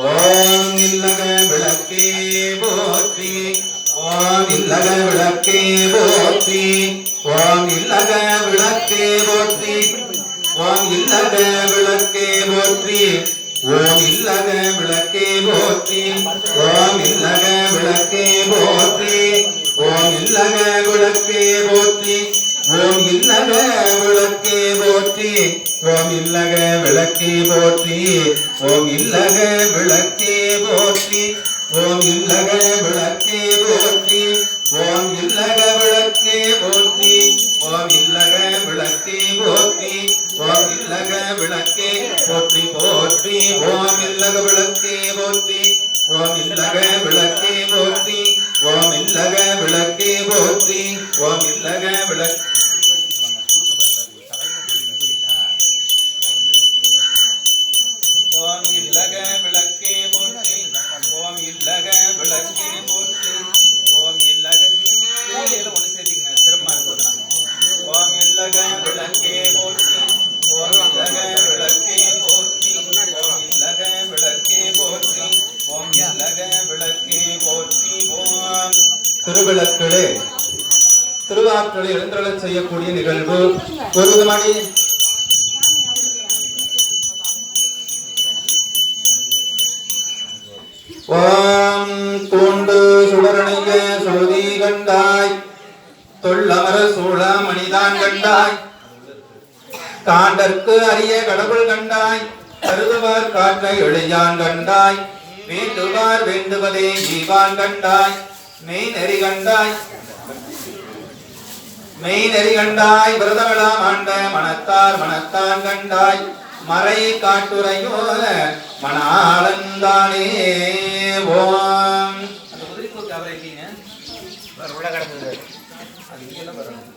ஓம் இல்லக விளக்கே போற்றி ஓம் இல்லக விளக்கே போற்றி ஓம் இல்லக விளக்கே போற்றி ஓம் இல்லக விளக்கே போற்றி ஓம் இல்லக விளக்கே போற்றி ஓம் இல்லக விளக்கே போற்றி ஓம் இல்லக விளக்கே போற்றி ஓம் இல்லக விளக்கே போற்றி ஓம் இல்லக விளக்கே போற்றி ஓம் இல்லக விளக்கே போற்றி ஓம் இல்லக விளக்கே போற்றி ஓம் இல்லக விளக்கே போற்றி ஓம் இல்லக விளக்கே போற்றி ஓம் இல்லக விளக்கே போற்றி போற்றி ஓம் இல்லக விளக்கே போற்றி ஓம் இல்லக விளக்கே போற்றி ஓம் இல்லக விளக்கே போற்றி ஓம் இல்லக விளக்கே திருவிளக்களே திருவாற்றலை எழுந்தருளச் செய்யக்கூடிய நிகழ்வு. ஒரு மணி. ஓம் தூண்டு சுடரணைய சுருதி கண்டாய். தொல்லமர சூழ மணிதான் கண்டாய். காண்டற்கு அரிய கடவுள் கண்டாய். கருதுவார் காற்றை எளியான் கண்டாய். வேண்டுவார் வேண்டுவதே ஜீவான் கண்டாய். மெய் நெறி கண்டாய். மெய் நெறி கண்டாய் விரதமெல்லாம் ஆண்ட மனத்தார் மனத்தான் கண்டாய். மறை காட்டுரையோ மனாளந்தானே ஓம் அந்த உதிரிப்பூக்கு அவரை இருக்கீங்க உள்ள கிடந்தது அது இங்கே வரணும்.